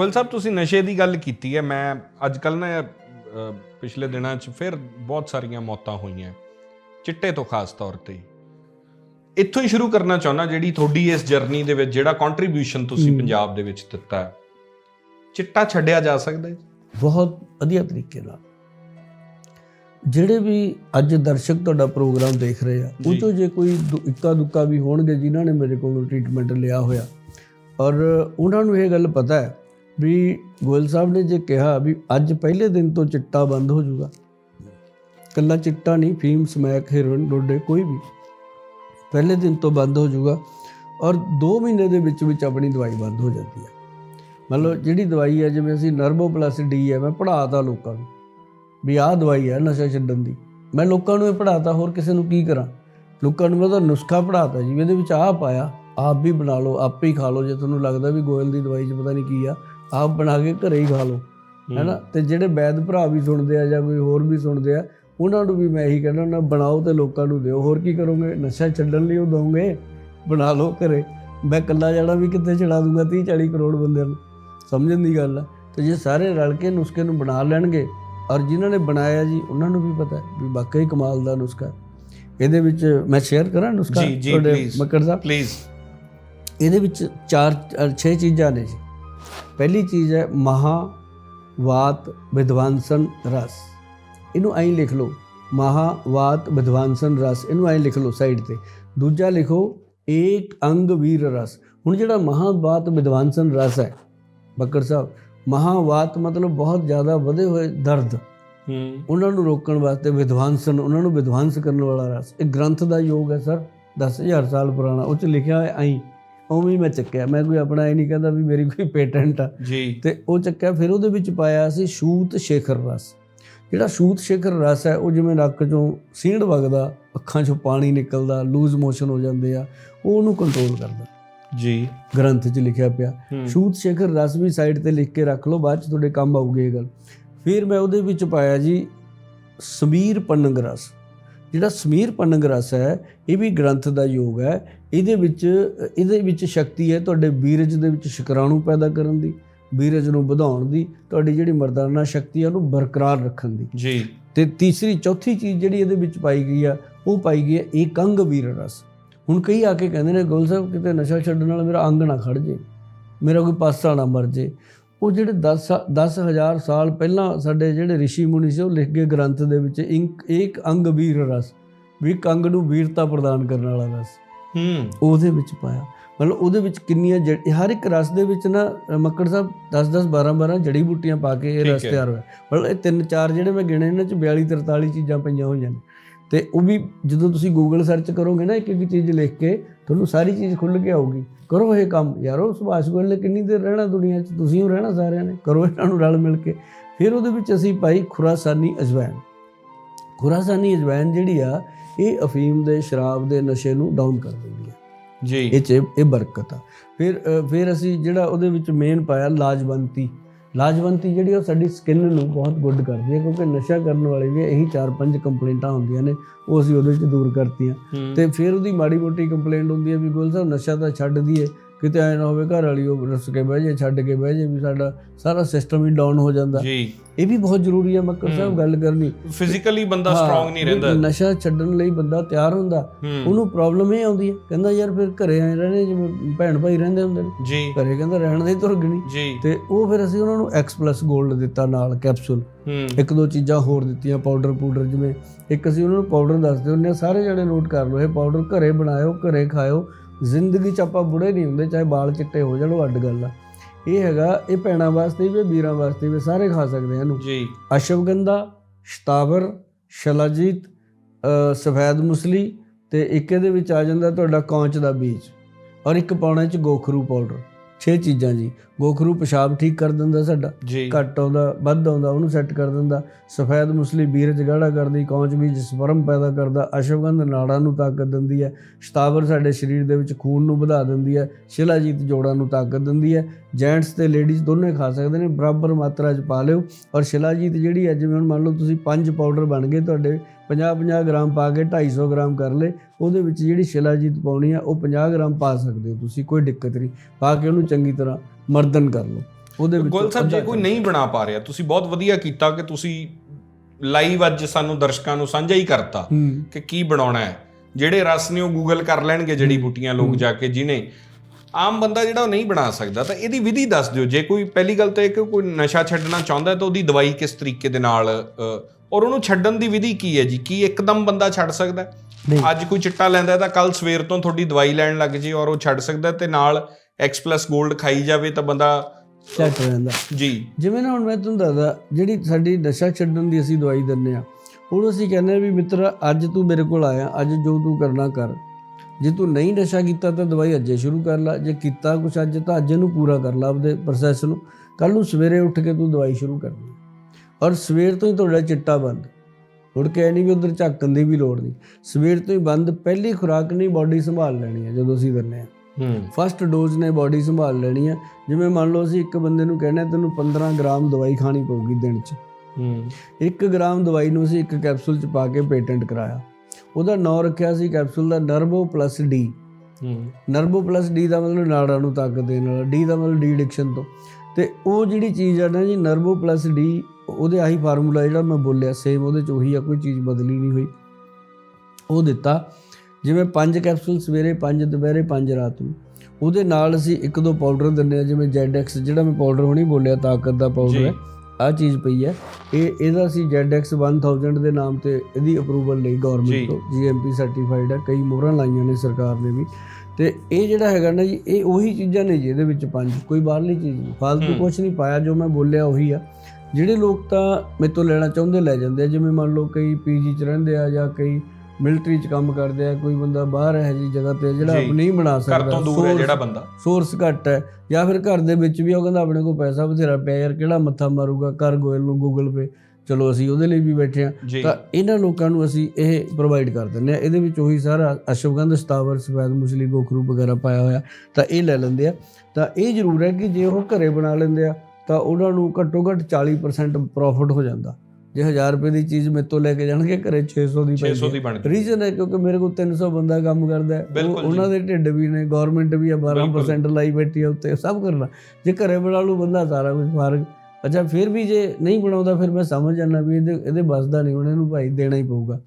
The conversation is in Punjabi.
ਗੋਇਲ ਸਾਹਿਬ ਤੁਸੀਂ ਨਸ਼ੇ ਦੀ ਗੱਲ ਕੀਤੀ ਹੈ। ਮੈਂ ਅੱਜ ਕੱਲ ਨਾ ਪਿਛਲੇ ਦਿਨਾਂ 'ਚ ਫਿਰ ਬਹੁਤ ਸਾਰੀਆਂ ਮੌਤਾਂ ਹੋਈਆਂ। ਚਿੱਟੇ ਤੋਂ ਖਾਸ ਤੌਰ ਤੇ। ਇੱਥੋਂ ਹੀ ਸ਼ੁਰੂ ਕਰਨਾ ਚਾਹੁੰਦਾ ਜਿਹੜੀ ਤੁਹਾਡੀ ਇਸ ਜਰਨੀ ਦੇ ਵਿੱਚ ਜਿਹੜਾ ਕੰਟਰੀਬਿਊਸ਼ਨ ਤੁਸੀਂ ਪੰਜਾਬ ਦੇ ਵਿੱਚ ਦਿੱਤਾ ਚਿੱਟਾ ਛੱਡਿਆ ਜਾ ਸਕਦਾ ਹੈ? ਬਹੁਤ ਵਧੀਆ ਤਰੀਕੇ ਨਾਲ। ਜਿਹੜੇ ਵੀ ਅੱਜ ਦਰਸ਼ਕ ਤੁਹਾਡਾ ਪ੍ਰੋਗਰਾਮ ਦੇਖ ਰਹੇ ਆ ਉਹ। ਤੋਂ ਜੇ ਕੋਈ ਇੱਕਾ ਦੁੱਕਾ ਵੀ ਹੋਣਗੇ ਜਿਨ੍ਹਾਂ ਨੇ ਮੇਰੇ ਕੋਲੋਂ ਟ੍ਰੀਟਮੈਂਟ ਲਿਆ ਹੋਇਆ। ਔਰ ਉਹਨਾਂ ਨੂੰ ਇਹ ਗੱਲ ਪਤਾ ਹੈ ਵੀ ਗੋਇਲ ਸਾਹਿਬ ਨੇ ਜੇ ਕਿਹਾ ਵੀ ਅੱਜ ਪਹਿਲੇ ਦਿਨ ਤੋਂ ਚਿੱਟਾ ਬੰਦ ਹੋ ਜਾਊਗਾ। ਕੱਲਾ ਚਿੱਟਾ ਨਹੀਂ, ਫੀਮ, ਸਮੈਕ, ਹੀਰੋਇਨ, ਡੋਡੇ, ਕੋਈ ਵੀ ਪਹਿਲੇ ਦਿਨ ਤੋਂ ਬੰਦ ਹੋ ਜਾਊਗਾ ਔਰ 2 ਮਹੀਨੇ ਦੇ ਵਿੱਚ ਵਿੱਚ ਆਪਣੀ ਦਵਾਈ ਬੰਦ ਹੋ ਜਾਂਦੀ ਹੈ। ਮਤਲਬ ਜਿਹੜੀ ਦਵਾਈ ਹੈ, ਜਿਵੇਂ ਅਸੀਂ ਨਰਵੋ ਪਲੱਸ ਡੀ ਹੈ, ਮੈਂ ਪੜ੍ਹਾਤਾ ਲੋਕਾਂ ਨੂੰ ਵੀ ਆਹ ਦਵਾਈ ਹੈ ਨਸ਼ਾ ਛੱਡਣ ਦੀ। ਮੈਂ ਲੋਕਾਂ ਨੂੰ ਇਹ ਪੜ੍ਹਾਤਾ, ਹੋਰ ਕਿਸੇ ਨੂੰ ਕੀ ਕਰਾਂ? ਲੋਕਾਂ ਨੂੰ ਮੈਂ ਉਹਦਾ ਨੁਸਖਾ ਪੜ੍ਹਾਤਾ ਜੀ, ਵੀ ਇਹਦੇ ਵਿੱਚ ਆਹ ਪਾਇਆ, ਆਪ ਵੀ ਬਣਾ ਲਓ, ਆਪੇ ਹੀ ਖਾ ਲਓ, ਜੇ ਤੁਹਾਨੂੰ ਲੱਗਦਾ ਵੀ ਗੋਇਲ ਦੀ ਦਵਾਈ 'ਚ ਪਤਾ ਨਹੀਂ ਕੀ ਆ ਆਪ ਬਣਾ ਕੇ ਘਰੇ ਹੀ ਖਾ ਲਓ ਹੈਨਾ? ਤੇ ਜਿਹੜੇ ਵੈਦ ਭਰਾ ਵੀ ਸੁਣਦੇ ਆ ਜਾਂ ਕੋਈ ਹੋਰ ਵੀ ਸੁਣਦੇ ਆ ਉਹਨਾਂ ਨੂੰ ਵੀ ਮੈਂ ਇਹੀ ਕਹਿੰਦਾ ਨਾ ਬਣਾਓ ਤੇ ਲੋਕਾਂ ਨੂੰ ਦਿਓ। ਹੋਰ ਕੀ ਕਰੋਗੇ? ਨਸ਼ਾ ਛੱਡਣ ਲਈ ਉਹ ਦੋਗੇ ਬਣਾ ਲਓ ਘਰੇ। ਮੈਂ ਇਕੱਲਾ ਜਾਣਾ ਵੀ ਕਿੱਥੇ ਛੜਾ ਦੂੰਗਾ? 30 40 ਕਰੋੜ ਬੰਦਿਆਂ ਨੂੰ। ਸਮਝਣ ਦੀ ਗੱਲ ਹੈ ਤੇ ਜੇ ਸਾਰੇ ਰਲ ਕੇ ਨੁਸਖੇ ਨੂੰ ਬਣਾ ਲੈਣਗੇ ਔਰ ਜਿਨ੍ਹਾਂ ਨੇ ਬਣਾਇਆ ਜੀ ਉਹਨਾਂ ਨੂੰ ਵੀ ਪਤਾ ਹੈ ਵੀ ਵਾਕਈ ਕਮਾਲ ਦਾ ਨੁਸਖਾ। ਇਹਦੇ ਵਿੱਚ ਮੈਂ ਸ਼ੇਅਰ ਕਰਾਂ ਨੁਸਖਾ ਜੀ, ਜੀ, ਤੁਹਾਡੇ. ਮੱਕੜ ਸਾਹਿਬ? ਪਲੀਜ਼ ਇਹਦੇ ਵਿੱਚ ਚਾਰ ਛੇ ਚੀਜ਼ਾਂ ਨੇ ਜੀ। ਪਹਿਲੀ ਚੀਜ਼ ਹੈ ਮਹਾ ਵਾਤ ਵਿਦਵਾਨਸਨ ਰਸ। ਇਹਨੂੰ ਐਂ ਲਿਖ ਲਓ ਮਹਾ ਵਾਤ ਵਿਦਵਾਨਸਨ ਰਸ ਇਹਨੂੰ ਐਂ ਲਿਖ ਲਓ ਸਾਈਡ ਤੇ। ਦੂਜਾ ਲਿਖੋ ਏਕ ਅੰਗ ਵੀਰ ਰਸ। ਹੁਣ ਜਿਹੜਾ ਮਹਾ ਵਾਤ ਵਿਦਵਾਨਸਨ ਰਸ ਹੈ ਬੱਕਰ ਸਾਹਿਬ ਮਹਾ ਵਾਤ ਮਤਲਬ ਬਹੁਤ ਜ਼ਿਆਦਾ ਵਧੇ ਹੋਏ ਦਰਦ। ਹੂੰ। ਉਹਨਾਂ ਨੂੰ ਰੋਕਣ ਵਾਸਤੇ ਵਿਦਵਾਨਸਨ ਉਹਨਾਂ ਨੂੰ ਵਿਦਵਾਨਸ ਕਰਨ ਵਾਲਾ ਰਸ। ਇਹ ਗ੍ਰੰਥ ਦਾ ਯੋਗ ਹੈ ਸਰ 10000 ਸਾਲ ਪੁਰਾਣਾ ਉਹ ਚ ਲਿਖਿਆ ਹੋਇਆ ਐਂ। ਉਵੇਂ ਹੀ ਮੈਂ ਚੱਕਿਆ। ਮੈਂ ਕੋਈ ਆਪਣਾ ਇਹ ਨਹੀਂ ਕਹਿੰਦਾ ਵੀ ਮੇਰੀ ਕੋਈ ਪੇਟੈਂਟ ਆ। ਜੀ। ਤੇ ਉਹ ਚੱਕਿਆ। ਫਿਰ ਉਹਦੇ ਵਿੱਚ ਪਾਇਆ ਸੀ ਸ਼ੂਤ ਸ਼ੇਖਰ ਰਸ। ਜਿਹੜਾ ਸ਼ੂਤ ਸ਼ੇਖਰ ਰਸ ਹੈ ਉਹ ਜਿਵੇਂ ਨੱਕ ਚੋਂ ਸੀਂਡ ਵਗਦਾ ਅੱਖਾਂ ਚੋਂ ਪਾਣੀ ਨਿਕਲਦਾ ਲੂਜ਼ ਮੋਸ਼ਨ ਹੋ ਜਾਂਦੇ ਆ ਉਹ ਉਹਨੂੰ ਕੰਟਰੋਲ ਕਰਦਾ। ਜੀ। ਗ੍ਰੰਥ 'ਚ ਲਿਖਿਆ ਪਿਆ। ਸ਼ੂਤ ਸ਼ੇਖਰ ਰਸ ਵੀ ਸਾਈਡ ਤੇ ਲਿਖ ਕੇ ਰੱਖ ਲਓ ਬਾਅਦ ਚ ਤੁਹਾਡੇ ਕੰਮ ਆਊਗੀ ਇਹ ਗੱਲ। ਫਿਰ ਮੈਂ ਉਹਦੇ ਵਿੱਚ ਪਾਇਆ ਜੀ ਸਮੀਰ ਪੰਨਗ ਰਸ। ਜਿਹੜਾ ਸਮੀਰ ਪੰਨਗ ਰਸ ਹੈ ਇਹ ਵੀ ਗ੍ਰੰਥ ਦਾ ਯੋਗ ਹੈ। ਇਹਦੇ ਵਿੱਚ ਇਹਦੇ ਵਿੱਚ ਸ਼ਕਤੀ ਹੈ ਤੁਹਾਡੇ ਬੀਰਜ ਦੇ ਵਿੱਚ ਸ਼ੁਕਰਾਣੂ ਪੈਦਾ ਕਰਨ ਦੀ ਬੀਰਜ ਨੂੰ ਵਧਾਉਣ ਦੀ ਤੁਹਾਡੀ ਜਿਹੜੀ ਮਰਦਾਨਾ ਸ਼ਕਤੀ ਹੈ ਉਹਨੂੰ ਬਰਕਰਾਰ ਰੱਖਣ ਦੀ। ਜੀ। ਤੇ ਤੀਸਰੀ ਚੌਥੀ ਚੀਜ਼ ਜਿਹੜੀ ਇਹਦੇ ਵਿੱਚ ਪਾਈ ਗਈ ਆ ਉਹ ਪਾਈ ਗਈ ਹੈ ਏਕੰਗ ਵੀਰ ਰਸ। ਹੁਣ ਕਈ ਆ ਕੇ ਕਹਿੰਦੇ ਨੇ ਗੁਲ ਸਾਹਿਬ ਕਿਤੇ ਨਸ਼ਾ ਛੱਡਣ ਨਾਲ ਮੇਰਾ ਅੰਗ ਨਾ ਖੜ ਜੇ ਮੇਰਾ ਕੋਈ ਪਾਸਾ ਨਾ ਮਰ ਜੇ। ਉਹ ਜਿਹੜੇ 10 10000 ਸਾਲ ਪਹਿਲਾਂ ਸਾਡੇ ਜਿਹੜੇ ઋષਿ ਮੁਨੀ ਸੀ ਉਹ ਲਿਖ ਗਏ ਗ੍ਰੰਥ ਦੇ ਵਿੱਚ ਇੰਕ ਅੰਗ ਵੀਰ ਰਸ ਵੀ ਇੱਕ ਅੰਗ ਨੂੰ ਵੀਰਤਾ ਪ੍ਰਦਾਨ ਕਰਨ ਵਾਲਾ ਰਸ। ਹੂੰ। ਉਹਦੇ ਵਿੱਚ ਪਾਇਆ। ਮਤਲਬ ਉਹਦੇ ਵਿੱਚ ਕਿੰਨੀਆਂ ਹਰ ਇੱਕ ਰਸ ਦੇ ਵਿੱਚ ਨਾ ਮੱਕੜ ਸਾਹਿਬ 10 10 12 12 ਜੜੀ ਬੂਟੀਆਂ ਪਾ ਕੇ ਇਹ ਰਸ। ਤਿਆਰ ਹੋਇਆ। ਮਤਲਬ ਇਹ ਤਿੰਨ ਚਾਰ ਜਿਹੜੇ ਮੈਂ ਗਿਣੇ ਇਹਨਾਂ ਚ 42 43 ਚੀਜ਼ਾਂ ਪਈਆਂ ਹੋਈਆਂ ਨੇ। ਤੇ ਉਹ ਵੀ ਜਦੋਂ ਤੁਸੀਂ ਗੂਗਲ ਸਰਚ ਕਰੋਗੇ ਨਾ ਇੱਕ ਇੱਕ ਚੀਜ਼ ਲਿਖ ਕੇ ਤੁਹਾਨੂੰ ਸਾਰੀ ਚੀਜ਼ ਖੁੱਲ ਕੇ ਆਊਗੀ। ਕਰੋ ਇਹ ਕੰਮ। ਯਾਰੋ ਸੁਭਾਸ਼ ਗੋਇਲ ਨੇ ਕਿੰਨੀ ਦੇਰ ਰਹਿਣਾ ਦੁਨੀਆ 'ਚ? ਤੁਸੀਂ ਹੀ ਰਹਿਣਾ ਸਾਰਿਆਂ ਨੇ। ਕਰੋ ਇਹਨਾਂ ਨੂੰ ਰਲ ਮਿਲ ਕੇ। ਫਿਰ ਉਹਦੇ ਵਿੱਚ ਅਸੀਂ ਪਾਈ ਖੁਰਾਸਾਨੀ ਅਜਵੈਨ। ਖੁਰਾਸਾਨੀ ਅਜਵੈਨ ਜਿਹੜੀ ਆ ਇਹ ਅਫੀਮ ਦੇ ਸ਼ਰਾਬ ਦੇ ਨਸ਼ੇ ਨੂੰ ਡਾਊਨ ਕਰ ਦਿੰਦੀ ਹੈ ਜੀ। ਇਹ 'ਚ ਇਹ ਬਰਕਤ ਆ। ਫਿਰ ਫਿਰ ਅਸੀਂ ਜਿਹੜਾ ਉਹਦੇ ਵਿੱਚ ਮੇਨ ਪਾਇਆ ਲਾਜਵੰਤੀ। ਲਾਜਵੰਤੀ ਜਿਹੜੀ ਉਹ ਸਾਡੀ ਸਕਿਨ ਨੂੰ ਬਹੁਤ ਗੁੱਡ ਕਰਦੀ ਹੈ ਕਿਉਂਕਿ ਨਸ਼ਾ ਕਰਨ ਵਾਲੇ ਵੀ ਇਹੀ ਚਾਰ ਪੰਜ ਕੰਪਲੇਂਟਾਂ ਹੁੰਦੀਆਂ ਨੇ ਉਹ ਅਸੀਂ ਉਹਦੇ ਵਿੱਚ ਦੂਰ ਕਰਤੀਆਂ। ਤੇ ਫਿਰ ਉਹਦੀ ਮਾੜੀ ਮੋਟੀ ਕੰਪਲੇਂਟ ਹੁੰਦੀ ਹੈ ਵੀ ਗੁਲ ਸਾਹਿਬ ਨਸ਼ਾ ਤਾਂ ਛੱਡ ਦਈਏ ਕਿਤੇ ਐ ਨਾ ਹੋਵੇ ਘਰ ਵਾਲੀ ਉਹ ਰਸ ਕੇ ਬਹਿ ਜੇ ਛੱਡ ਕੇ ਬਹਿ ਜੇ ਵੀ ਸਾਡਾ ਸਾਰਾ ਸਿਸਟਮ ਹੀ ਡਾਊਨ ਹੋ ਜਾਂਦਾ। ਜੀ। ਇਹ ਵੀ ਬਹੁਤ ਜ਼ਰੂਰੀ ਹੈ ਮੱਕਰ ਸਾਹਿਬ ਗੱਲ ਕਰਨੀ। ਫਿਜ਼ੀਕਲੀ ਬੰਦਾ ਸਟਰੋਂਗ ਨਹੀਂ ਰਹਿੰਦਾ। ਨਸ਼ਾ ਛੱਡਣ ਲਈ ਬੰਦਾ ਤਿਆਰ ਹੁੰਦਾ ਉਹਨੂੰ ਪ੍ਰੋਬਲਮ ਇਹ ਆਉਂਦੀ ਹੈ ਕਹਿੰਦਾ ਯਾਰ ਫਿਰ ਘਰੇ ਆਏ ਰਹਿੰਦੇ ਜਿਵੇਂ ਭੈਣ ਭਾਈ ਰਹਿੰਦੇ ਹੁੰਦੇ ਨੇ। ਜੀ। ਘਰੇ ਕਹਿੰਦਾ ਰਹਿਣ ਦੇ ਤੁਰਗਣੀ ਤੇ ਉਹ ਫਿਰ ਅਸੀਂ ਉਹਨਾਂ ਨੂੰ X+ 골ਡ ਦਿੱਤਾ ਨਾਲ ਕੈਪਸੂਲ ਇੱਕ ਦੋ ਚੀਜ਼ਾਂ ਹੋਰ ਦਿੱਤੀਆਂ ਪਾਊਡਰ ਪੂਡਰ ਜਿਵੇਂ ਇੱਕ ਅਸੀਂ ਉਹਨਾਂ ਨੂੰ ਪਾਊਡਰ ਦੱਸਦੇ ਹੁੰਦੇ ਹਾਂ ਸਾਰੇ ਜਣੇ ਨੋਟ ਕਰ ਲਓ ਇਹ ਪਾਊਡਰ ਘਰੇ ਬਣਾਇਓ ਘਰੇ ਖਾਇਓ ਜ਼ਿੰਦਗੀ 'ਚ ਆਪਾਂ ਬੁੜੇ ਨਹੀਂ ਹੁੰਦੇ ਚਾਹੇ ਵਾਲ ਚਿੱਟੇ ਹੋ ਜਾਣ ਉਹ ਅੱਡ ਗੱਲ ਆ। ਇਹ ਹੈਗਾ ਇਹ ਭੈਣਾਂ ਵਾਸਤੇ ਵੀ ਵੀਰਾਂ ਵਾਸਤੇ ਵੀ ਸਾਰੇ ਖਾ ਸਕਦੇ ਆ ਇਹਨੂੰ। ਜੀ। ਅਸ਼ਵਗੰਧਾ ਸ਼ਤਾਵਰ ਸ਼ਲਾਜੀਤ ਸਫੈਦ ਮੁਸਲੀ ਤੇ ਇੱਕ ਇਹਦੇ ਵਿੱਚ ਆ ਜਾਂਦਾ ਤੁਹਾਡਾ ਕੌਂਚ ਦਾ ਬੀਜ ਔਰ ਇੱਕ ਪਾਉਣਾ ਚ ਗੋਖਰੂ ਪਾਊਡਰ ਛੇ ਚੀਜ਼ਾਂ ਜੀ। ਗੋਖਰੂ ਪਿਸ਼ਾਬ ਠੀਕ ਕਰ ਦਿੰਦਾ ਸਾਡਾ। ਘੱਟ ਆਉਂਦਾ ਵੱਧ ਆਉਂਦਾ ਉਹਨੂੰ ਸੈੱਟ ਕਰ ਦਿੰਦਾ। ਸਫੈਦ ਮੁਸਲੀ ਬੀਰਜ ਗਾੜਾ ਕਰਦੀ ਕੌਂਚ ਬੀਜ ਸਪਰਮ ਪੈਦਾ ਕਰਦਾ। ਅਸ਼ਵਗੰਧ ਨਾੜਾਂ ਨੂੰ ਤਾਕਤ ਦਿੰਦੀ ਹੈ। ਸ਼ਤਾਵਰ ਸਾਡੇ ਸਰੀਰ ਦੇ ਵਿੱਚ ਖੂਨ ਨੂੰ ਵਧਾ ਦਿੰਦੀ ਹੈ। ਸ਼ਿਲਾਜੀਤ ਜੋੜਾਂ ਨੂੰ ਤਾਕਤ ਦਿੰਦੀ ਹੈ। ਜੈਂਟਸ ਤੇ ਲੇਡੀਜ਼ ਦੋਨੇ ਖਾ ਸਕਦੇ ਨੇ। ਬਰਾਬਰ ਮਾਤਰਾ 'ਚ ਪਾ ਲਿਓ। ਔਰ ਸ਼ਿਲਾਜੀਤ ਜਿਹੜੀ ਹੈ ਜਿਵੇਂ ਹੁਣ ਮੰਨ ਲਓ ਤੁਸੀਂ ਪੰਜ ਪਾਊਡਰ ਬਣ ਗਏ ਤੁਹਾਡੇ 50-50 ਗ੍ਰਾਮ ਪਾ ਕੇ 250 ਗ੍ਰਾਮ ਕਰ ਲੇ ਉਹਦੇ ਵਿੱਚ ਜਿਹੜੀ ਸ਼ਿਲਾਜੀਤ ਪਾਉਣੀ ਆ ਉਹ 50 ਗ੍ਰਾਮ ਪਾ ਸਕਦੇ ਹੋ ਤੁਸੀਂ ਕੋਈ ਦਿੱਕਤ ਨਹੀਂ। ਪਾ ਕੇ ਉਹਨੂੰ ਚੰਗੀ ਤਰ੍ਹਾਂ ਮਰਦਨ ਕਰ ਲਓ। ਉਹਦੇ ਵਿੱਚ ਗੋਲ ਸਾਹਿਬ ਜੇ ਕੋਈ ਨਹੀਂ ਬਣਾ ਪਾ ਰਿਹਾ ਤੁਸੀਂ ਬਹੁਤ ਵਧੀਆ ਕੀਤਾ ਕਿ ਤੁਸੀਂ ਲਾਈਵ ਅੱਜ ਸਾਨੂੰ ਦਰਸ਼ਕਾਂ ਨੂੰ ਸਾਂਝਾ ਹੀ ਕਰਤਾ ਕਿ ਕੀ ਬਣਾਉਣਾ ਹੈ। ਜਿਹੜੇ ਰਸ ਨੇ ਉਹ ਗੂਗਲ ਕਰ ਲੈਣਗੇ ਜੜੀ ਬੂਟੀਆਂ ਲੋਕ ਜਾ ਕੇ ਜਿਨੇ। ਆਮ ਬੰਦਾ ਜਿਹੜਾ ਉਹ ਨਹੀਂ ਬਣਾ ਸਕਦਾ ਤਾਂ ਇਹਦੀ ਵਿਧੀ ਦੱਸ ਦਿਓ। ਜੇ ਕੋਈ ਪਹਿਲੀ ਗੱਲ ਤਾਂ ਇਹ ਕਿ ਕੋਈ ਨਸ਼ਾ ਛੱਡਣਾ ਚਾਹੁੰਦਾ ਤਾਂ ਉਹਦੀ ਦਵਾਈ ਕਿਸ ਤਰੀਕੇ ਦੇ ਨਾਲ ਔਰ ਉਹਨੂੰ ਛੱਡਣ ਦੀ ਵਿਧੀ ਕੀ ਹੈ ਜੀ ਕੀ ਇੱਕਦਮ ਬੰਦਾ ਛੱਡ ਸਕਦਾ? ਨਹੀਂ। ਅੱਜ ਕੋਈ ਚਿੱਟਾ ਲੈਂਦਾ ਤਾਂ ਕੱਲ ਸਵੇਰ ਤੋਂ ਤੁਹਾਡੀ ਦਵਾਈ ਲੈਣ ਲੱਗ ਜੇ ਔਰ ਉਹ ਛੱਡ ਸਕਦਾ ਤੇ ਨਾਲ X+ 골ਡ ਖਾਈ ਜਾਵੇ ਤਾਂ ਬੰਦਾ ਚੱਟ ਰਹਿੰਦਾ ਜੀ ਜਿਵੇਂ ਨਾ ਹੁਣ ਮੈਂ ਤੁਹਾਨੂੰ ਦੱਸਦਾ ਜਿਹੜੀ ਸਾਡੀ ਨਸ਼ਾ ਛੱਡਣ ਦੀ ਅਸੀਂ ਦਵਾਈ ਦਿੰਨੇ ਆ ਉਹਨੂੰ ਅਸੀਂ ਕਹਿੰਦੇ ਆ ਵੀ ਮਿੱਤਰ ਅੱਜ ਤੂੰ ਮੇਰੇ ਕੋਲ ਆਇਆ ਅੱਜ ਜੋ ਤੂੰ ਕਰਨਾ ਕਰ ਜੇ ਤੂੰ ਨਹੀਂ ਨਸ਼ਾ ਕੀਤਾ ਤਾਂ ਦਵਾਈ ਅੱਜੇ ਸ਼ੁਰੂ ਕਰ ਲੈ ਜੇ ਕੀਤਾ ਕੁਛ ਅੱਜ ਤਾਂ ਅੱਜ ਨੂੰ ਪੂਰਾ ਕਰ ਲੈ ਆਪਦੇ ਪ੍ਰੋਸੈਸ ਨੂੰ ਕੱਲ ਨੂੰ ਸਵੇਰੇ ਉੱਠ ਕੇ ਤੂੰ ਦਵਾਈ ਸ਼ੁਰੂ ਕਰਨੀ ਹੈ। ਔਰ ਸਵੇਰ ਤੋਂ ਹੀ ਤੁਹਾਡਾ ਚਿੱਟਾ ਬੰਦ। ਮੁੜ ਕੇ ਇਹ ਨਹੀਂ ਵੀ ਉਧਰ ਝਾਕਣ ਦੀ ਵੀ ਲੋੜ ਨਹੀਂ ਸਵੇਰ ਤੋਂ ਹੀ ਬੰਦ ਪਹਿਲੀ ਖੁਰਾਕ ਨਹੀਂ ਬਾਡੀ ਸੰਭਾਲ ਲੈਣੀ ਹੈ ਜਦੋਂ ਅਸੀਂ ਦਿੰਨੇ ਆ। ਹੂੰ। ਫਸਟ ਡੋਜ਼ ਨੇ ਬਾਡੀ ਸੰਭਾਲ ਲੈਣੀ ਹੈ। ਜਿਵੇਂ ਮੰਨ ਲਓ ਅਸੀਂ ਇੱਕ ਬੰਦੇ ਨੂੰ ਕਹਿੰਦੇ ਹਾਂ ਤੈਨੂੰ 15 ਗ੍ਰਾਮ ਦਵਾਈ ਖਾਣੀ ਪਊਗੀ ਦਿਨ 'ਚ। ਹੂੰ। 1 ਗ੍ਰਾਮ ਦਵਾਈ ਨੂੰ ਅਸੀਂ ਇੱਕ ਕੈਪਸੂਲ 'ਚ ਪਾ ਕੇ ਪੇਟੈਂਟ ਕਰਾਇਆ। ਉਹਦਾ ਨਾਂ ਰੱਖਿਆ ਸੀ ਕੈਪਸੂਲ ਦਾ ਨਰਵੋ ਪਲੱਸ ਡੀ ਹੂੰ। ਨਰਵੋ ਪਲੱਸ ਡੀ ਦਾ ਮਤਲਬ ਨਾੜਾਂ ਨੂੰ ਤਾਕਤ ਦੇਣ ਵਾਲਾ ਡੀ ਦਾ ਮਤਲਬ ਡੀ ਐਡਿਕਸ਼ਨ ਤੋਂ। ਤੇ ਉਹ ਜਿਹੜੀ ਚੀਜ਼ ਆ ਨਾ ਜੀ ਨਰਵੋ ਪਲੱਸ ਡੀ ਉਹਦੇ ਆਹੀ ਫਾਰਮੂਲਾ ਜਿਹੜਾ ਮੈਂ ਬੋਲਿਆ ਸੇਮ ਉਹਦੇ ਚ ਉਹੀ ਆ ਕੋਈ ਚੀਜ਼ ਬਦਲੀ ਨਹੀਂ ਹੋਈ। ਉਹ ਦਿੱਤਾ ਜਿਵੇਂ ਪੰਜ ਕੈਪਸੂਲ ਸਵੇਰੇ ਪੰਜ ਦੁਪਹਿਰੇ ਪੰਜ ਰਾਤ ਨੂੰ। ਉਹਦੇ ਨਾਲ ਅਸੀਂ ਇੱਕ ਦੋ ਪਾਊਡਰ ਦਿੰਦੇ ਆ ਜਿਵੇਂ ZX ਜਿਹੜਾ ਮੈਂ ਪਾਊਡਰ ਹੁਣੀ ਬੋਲਿਆ ਤਾਕਤ ਦਾ ਪਾਊਡਰ। ਹੈ। ਆ ਚੀਜ਼ ਪਈ ਹੈ। ਇਹ ਇਹਦਾ ਅਸੀਂ ZX 1000 ਦੇ ਨਾਮ ਤੇ ਇਹਦੀ ਅਪਰੂਵਲ ਲਈ। ਗਵਰਨਮੈਂਟ ਤੋਂ। GMP ਸਰਟੀਫਾਈਡ ਹੈ। ਕਈ ਮੋਹਰਾਂ ਲਾਈਆਂ ਨੇ ਸਰਕਾਰ ਨੇ ਵੀ। ਤੇ ਇਹ ਜਿਹੜਾ ਹੈਗਾ ਨਾ ਜੀ ਇਹ ਉਹੀ ਚੀਜ਼ਾਂ ਨੇ ਜਿਹਦੇ ਵਿੱਚ ਪੰਜ। ਕੋਈ ਬਾਹਰਲੀ ਚੀਜ਼ ਨਹੀਂ। ਫਾਲਤੂ। ਕੁਝ ਨਹੀਂ ਪਾਇਆ ਜੋ ਮੈਂ ਬੋਲਿਆ ਉਹੀ ਆ। ਜਿਹੜੇ ਲੋਕ ਤਾਂ ਮੇਰੇ ਤੋਂ ਲੈਣਾ ਚਾਹੁੰਦੇ ਲੈ ਜਾਂਦੇ ਜਿਵੇਂ ਮੰਨ ਲਓ ਕਈ ਪੀਜੀ ਚ ਰਹਿੰਦੇ ਆ ਜਾਂ ਕਈ ਮਿਲਟਰੀ ਚ ਕੰਮ ਕਰਦੇ ਆ ਕੋਈ ਬੰਦਾ ਬਾਹਰ ਹੈ ਜੀ ਜਗ੍ਹਾ ਤੇ ਜਿਹੜਾ ਨਹੀਂ ਬਣਾ ਘਰ ਸਕਦਾ ਤੋਂ ਦੂਰ ਹੈ ਜਿਹੜਾ ਬੰਦਾ। ਸੋਰਸ ਘੱਟ ਹੈ। ਜਾਂ ਫਿਰ ਘਰ ਦੇ ਵਿੱਚ ਵੀ ਉਹ ਕਹਿੰਦਾ ਆਪਣੇ ਕੋਲ ਪੈਸਾ ਬਥੇਰਾ ਪਿਆ ਯਾਰ ਕਿਹੜਾ ਮੱਥਾ ਮਾਰੂਗਾ ਕਰ ਗੋਇਲ ਨੂੰ ਗੂਗਲ ਪੇ ਚਲੋ ਅਸੀਂ ਉਹਦੇ ਲਈ ਵੀ ਬੈਠੇ ਆ ਤਾਂ ਇਹਨਾਂ ਲੋਕਾਂ ਨੂੰ ਅਸੀਂ ਇਹ ਪ੍ਰੋਵਾਈਡ ਕਰ ਦਿੰਦੇ ਆ ਇਹਦੇ ਵਿੱਚ ਉਹੀ ਸਾਰਾ ਅਸ਼ਵਗੰਧ ਸਤਾਵਰ ਸਫੈਦ ਮੁਸਲੀ ਗੋਖਰੂ ਵਗੈਰਾ ਪਾਇਆ ਹੋਇਆ। ਤਾਂ ਇਹ ਲੈ ਲੈਂਦੇ ਆ। ਤਾਂ ਇਹ ਜ਼ਰੂਰ ਹੈ ਕਿ ਜੇ ਉਹ ਘਰੇ ਬਣਾ ਲੈਂਦੇ ਆ ਤਾਂ ਉਹਨਾਂ ਨੂੰ ਘੱਟੋ ਘੱਟ 40% ਪ੍ਰੋਫਿਟ ਹੋ ਜਾਂਦਾ। ਜੇ 1000 ਰੁਪਏ ਦੀ ਚੀਜ਼ ਮੇਰੇ ਤੋਂ ਲੈ ਕੇ ਜਾਣਗੇ ਘਰੇ 600 ਦੀ 600 ਦੀ ਬਣ ਗਈ ਰੀਜ਼ਨ ਹੈ ਕਿਉਂਕਿ ਮੇਰੇ ਕੋਲ 300 ਬੰਦਾ ਕੰਮ ਕਰਦਾ ਹੈ। ਉਹਨਾਂ ਦੇ ਢਿੱਡ ਵੀ ਨੇ ਗਵਰਨਮੈਂਟ ਵੀ ਆ 12% ਲਾਈ ਬੈਠੀ ਆ ਉੱਤੇ ਸਭ ਕਰਨਾ। ਜੇ ਘਰੇ ਬਣਾ ਲੂ ਬੰਦਾ ਸਾਰਾ ਕੁਝ ਫ਼ਰਕ ਅੱਛਾ ਫਿਰ ਵੀ ਜੇ ਨਹੀਂ ਬਣਾਉਂਦਾ ਫਿਰ ਮੈਂ ਸਮਝ ਜਾਂਦਾ ਵੀ ਇਹਦੇ ਇਹਦੇ ਬਸ ਦਾ ਨਹੀਂ ਹੁਣ ਇਹਨੂੰ ਭਾਈ ਦੇਣਾ ਹੀ ਪਊਗਾ।